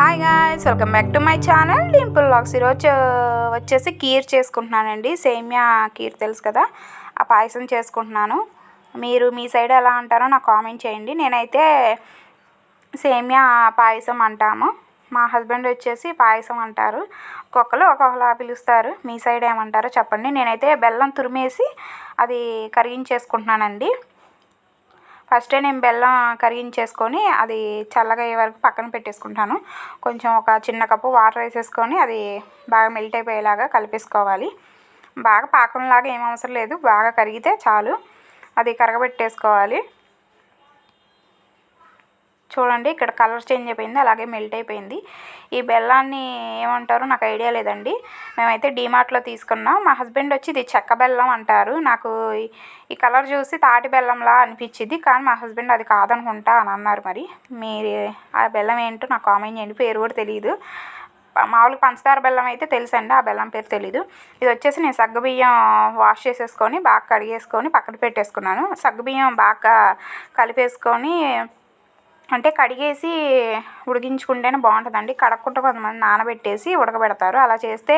Hi guys welcome back to my channel Dimple Locks ఈరోజు వచ్చేసి కీర్ చేసుకుంటున్నానండి. సేమియా కీర్ తెలుసు కదా? ఆ పాయసం చేసుకుంటున్నాను. మీరు మీ సైడ్ ఎలా అంటారో నాకు కామెంట్ చేయండి. నేనైతే సేమియా పాయసం అంటాము. మా హస్బెండ్ వచ్చేసి పాయసం అంటారు. ఒక్కొక్కరు ఒక్కొక్కలా పిలుస్తారు. మీ సైడ్ ఏమంటారో చెప్పండి. నేనైతే బెల్లం తురిమేసి అది కరిగించేసుకుంటున్నానండి. ఫస్టే నేను బెల్లం కరిగించేసుకొని అది చల్లగా అయ్యే వరకు పక్కన పెట్టేసుకుంటాను. కొంచెం ఒక చిన్న కప్పు వాటర్ వేసేసుకొని అది బాగా మెల్ట్ అయిపోయేలాగా కలిపేసుకోవాలి. బాగా పాకంలాగా ఏం అవసరం లేదు బాగా కరిగితే చాలు. అది కరగబెట్టేసుకోవాలి. చూడండి ఇక్కడ కలర్ చేంజ్ అయిపోయింది అలాగే మెల్ట్ అయిపోయింది. ఈ బెల్లాన్ని ఏమంటారు నాకు ఐడియా లేదండి. మేమైతే డీమార్ట్లో తీసుకున్నాం. మా హస్బెండ్ వచ్చి ఇది చెక్క బెల్లం అంటారు. నాకు ఈ కలర్ చూసి తాటి బెల్లంలా అనిపించింది కానీ మా హస్బెండ్ అది కాదనుకుంటా అని అన్నారు మరి. మీరు ఆ బెల్లం ఏంటో నాకు కామెంట్ చేయండి పేరు కూడా తెలియదు మామూలుగా పంచదార బెల్లం అయితే తెలుసండి ఆ బెల్లం పేరు తెలీదు. ఇది వచ్చేసి నేను సగ్గుబియ్యం వాష్ చేసేసుకొని బాగా కడిగేసుకొని పక్కన పెట్టేసుకున్నాను. సగ్గుబియ్యం బాగా కలిపేసుకొని అంటే కడిగేసి ఉడికించుకుంటేనే బాగుంటుందండి. కడగకుండా కొంతమంది నానబెట్టేసి ఉడకబెడతారు. అలా చేస్తే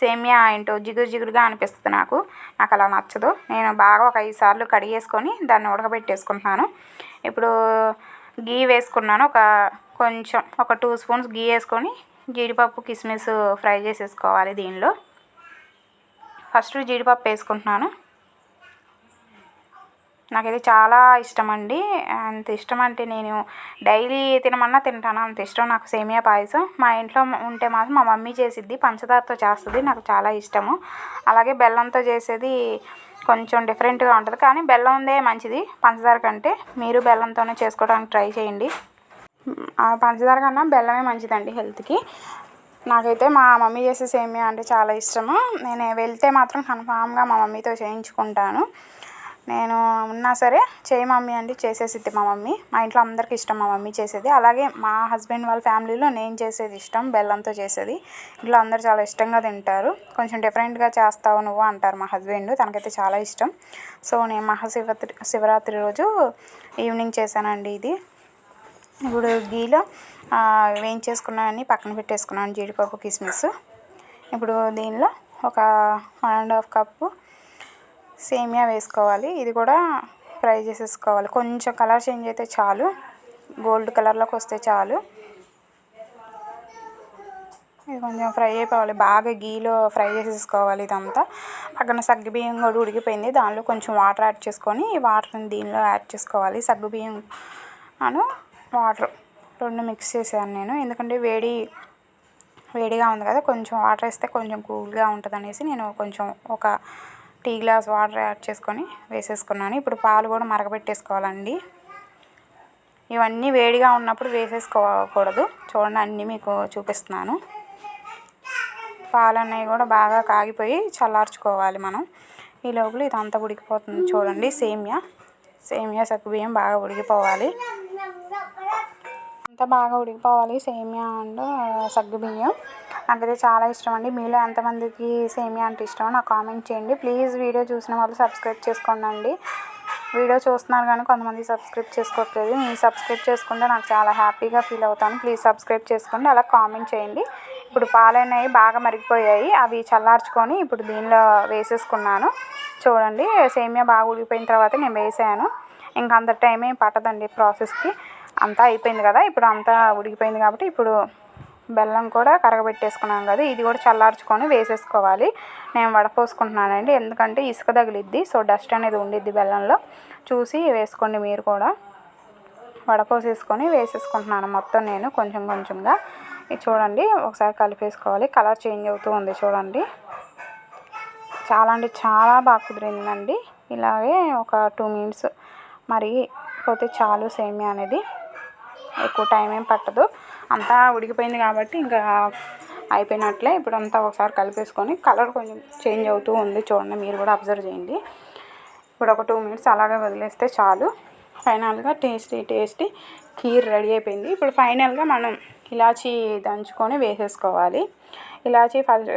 సేమియా ఏంటో జిగురు జిగురుగా అనిపిస్తుంది నాకు. నాకు అలా నచ్చదు. నేను బాగా ఒక ఐదు సార్లు కడిగేసుకొని దాన్ని ఉడకబెట్టేసుకుంటున్నాను. ఇప్పుడు గీ వేసుకున్నాను. ఒక కొంచెం ఒక టూ స్పూన్స్ గీ వేసుకొని జీడిపప్పు కిస్మిస్ ఫ్రై చేసేసుకోవాలి దీనిలో. ఫస్ట్ జీడిపప్పు వేసుకుంటున్నాను. నాకైతే చాలా ఇష్టం అండి అంత ఇష్టం అంటే నేను డైలీ తినమన్నా తింటాను. అంత ఇష్టం నాకు సేమియా పాయసం. మా ఇంట్లో ఉంటే మాత్రం మా మమ్మీ చేసిద్ది. పంచదారతో చేస్తుంది. నాకు చాలా ఇష్టము. అలాగే బెల్లంతో చేసేది కొంచెం డిఫరెంట్గా ఉంటుంది. కానీ బెల్లం ఉందే మంచిది. పంచదార కంటే మీరు బెల్లంతోనే చేసుకోవడానికి ట్రై చేయండి. పంచదార కన్నా బెల్లమే మంచిదండి హెల్త్కి. నాకైతే మా మమ్మీ చేసే సేమియా అంటే చాలా ఇష్టము. నేను వెళ్తే మాత్రం కన్ఫామ్గా మా మమ్మీతో చేయించుకుంటాను. నేను ఉన్నా సరే చేయి మమ్మీ అంటే చేసేసిద్ది మా మమ్మీ. మా ఇంట్లో అందరికి ఇష్టం మా మమ్మీ చేసేది. అలాగే మా హస్బెండ్ వాళ్ళ ఫ్యామిలీలో నేను చేసేది ఇష్టం బెల్లంతో చేసేది. ఇంట్లో అందరు చాలా ఇష్టంగా తింటారు. కొంచెం డిఫరెంట్గా చేస్తావు నువ్వు అంటారు మా హస్బెండ్. తనకైతే చాలా ఇష్టం. సో నేను మహాశివరాత్రి శివరాత్రి రోజు ఈవినింగ్ చేశానండి ఇది. ఇప్పుడు గీలో వేయించేసుకున్నానని పక్కన పెట్టేసుకున్నాను జీడిపప్పు కిస్మిస్. ఇప్పుడు దీనిలో ఒక వన్ అండ్ హాఫ్ కప్పు సేమియా వేసుకోవాలి. ఇది కూడా ఫ్రై చేసేసుకోవాలి. కొంచెం కలర్ చేంజ్ అయితే చాలు. గోల్డ్ కలర్లోకి వస్తే చాలు. ఇది కొంచెం ఫ్రై అయిపోవాలి. బాగా గీలో ఫ్రై చేసేసుకోవాలి ఇదంతా. పక్కన సగ్గుబియ్యం కూడా ఉడికిపోయింది. దానిలో కొంచెం వాటర్ యాడ్ చేసుకొని ఈ వాటర్ని దీనిలో యాడ్ చేసుకోవాలి. సగ్గుబియ్యం అను వాటర్ రెండు మిక్స్ చేశాను నేను. ఎందుకంటే వేడి వేడిగా ఉంది కదా. కొంచెం వాటర్ వేస్తే కొంచెం కూల్గా ఉంటుంది అనేసి నేను కొంచెం ఒక టీ గ్లాస్ వాటర్ యాడ్ చేసుకొని వేసేసుకున్నాను. ఇప్పుడు పాలు కూడా మరగబెట్టేసుకోవాలండి. ఇవన్నీ వేడిగా ఉన్నప్పుడు వేసేసుకోకూడదు. చూడండి అన్నీ మీకు చూపిస్తున్నాను. పాలు అనేవి కూడా బాగా కాగిపోయి చల్లార్చుకోవాలి మనం. ఈ లోపల ఇదంతా ఉడికిపోతుంది చూడండి సేమియా. సేమియా సగ్గుబియ్యం బాగా ఉడికిపోవాలి. అంతా బాగా ఉడికిపోవాలి. సేమియా అండ్ సగ్గుబియ్యం నాకైతే చాలా ఇష్టం అండి. మీలో ఎంతమందికి సేమియా అంటే ఇష్టమో నాకు కామెంట్ చేయండి. ప్లీజ్ వీడియో చూసిన వాళ్ళు సబ్స్క్రైబ్ చేసుకోండి వీడియో చూస్తున్నారు కానీ కొంతమంది సబ్స్క్రైబ్ చేసుకోవట్లేదు మీరు సబ్స్క్రైబ్ చేసుకుంటే నాకు చాలా హ్యాపీగా ఫీల్ అవుతాను. ప్లీజ్ సబ్స్క్రైబ్ చేసుకోండి. అలా కామెంట్ చేయండి. ఇప్పుడు పాలు అనేవి బాగా మరిగిపోయాయి. అవి చల్లార్చుకొని ఇప్పుడు దీనిలో వేసేసుకున్నాను. చూడండి సేమియా బాగా ఉడికిపోయిన తర్వాత నేను వేసాను. ఇంకా అంత టైం ఏం పట్టదండి ప్రాసెస్కి. అంతా అయిపోయింది కదా ఇప్పుడు అంతా ఉడికిపోయింది కాబట్టి ఇప్పుడు బెల్లం కూడా కరగబెట్టేసుకున్నాం కదా ఇది కూడా చల్లార్చుకొని వేసేసుకోవాలి. నేను వడపోసుకుంటున్నానండి ఎందుకంటే ఇసుక తగిలిద్ది సో డస్ట్ అనేది ఉండిద్ది బెల్లంలో. చూసి వేసుకోండి మీరు కూడా. వడపోసేసుకొని వేసేసుకుంటున్నాను మొత్తం నేను కొంచెం కొంచెంగా. ఇది చూడండి ఒకసారి కలిపేసుకోవాలి. కలర్ చేంజ్ అవుతూ ఉంది చూడండి. చాలా అంటే చాలా బాగా కుదిరిందండి. ఇలాగే ఒక టూ మినిట్స్ మరి పోతే చాలు సేమియా అనేది. ఎక్కువ టైం ఏం పట్టదు. అంతా ఉడికిపోయింది కాబట్టి ఇంకా అయిపోయినట్లే. ఇప్పుడు అంతా ఒకసారి కలిపేసుకొని కలర్ కొంచెం చేంజ్ అవుతూ ఉంది. చూడండి మీరు కూడా అబ్జర్వ్ చేయండి. ఇప్పుడు ఒక టూ మినిట్స్ అలాగే వదిలేస్తే చాలు. ఫైనల్గా టేస్టీ టేస్టీ కీర్ రెడీ అయిపోయింది. ఇప్పుడు ఫైనల్గా మనం ఇలాచీ దంచుకొని వేసేసుకోవాలి. ఇలాచీ ఫస్ట్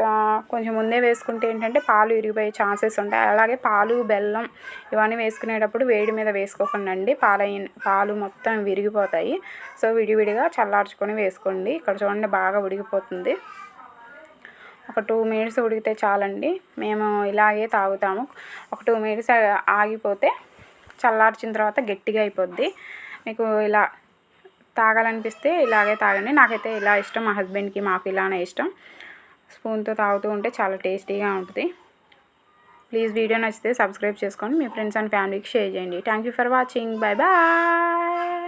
కొంచెం ముందే వేసుకుంటే ఏంటంటే పాలు విరిగిపోయే ఛాన్సెస్ ఉంటాయి. అలాగే పాలు బెల్లం ఇవన్నీ వేసుకునేటప్పుడు వేడి మీద వేసుకోకుండా అండి పాల పాలు మొత్తం విరిగిపోతాయి. సో విడివిడిగా చల్లార్చుకొని వేసుకోండి. ఇక్కడ చూడండి బాగా ఉడికిపోతుంది. ఒక టూ మినిట్స్ ఉడికితే చాలండి. మేము ఇలాగే తాగుతాము. ఒక టూ మినిట్స్ ఆగిపోతే చల్లార్చిన తర్వాత గట్టిగా అయిపోద్ది. మీకు ఇలా తాగాలనిపిస్తే ఇలాగే తాగండి. నాకైతే ఇలా ఇష్టం. మా హస్బెండ్కి మాకు ఇలానే ఇష్టం. స్పూన్తో తాగుతూ ఉంటే చాలా టేస్టీగా ఉంటుంది. ప్లీజ్ వీడియో నచ్చితే సబ్స్క్రైబ్ చేసుకోండి. మీ ఫ్రెండ్స్ అండ్ ఫ్యామిలీకి షేర్ చేయండి. Thank you for watching. Bye bye.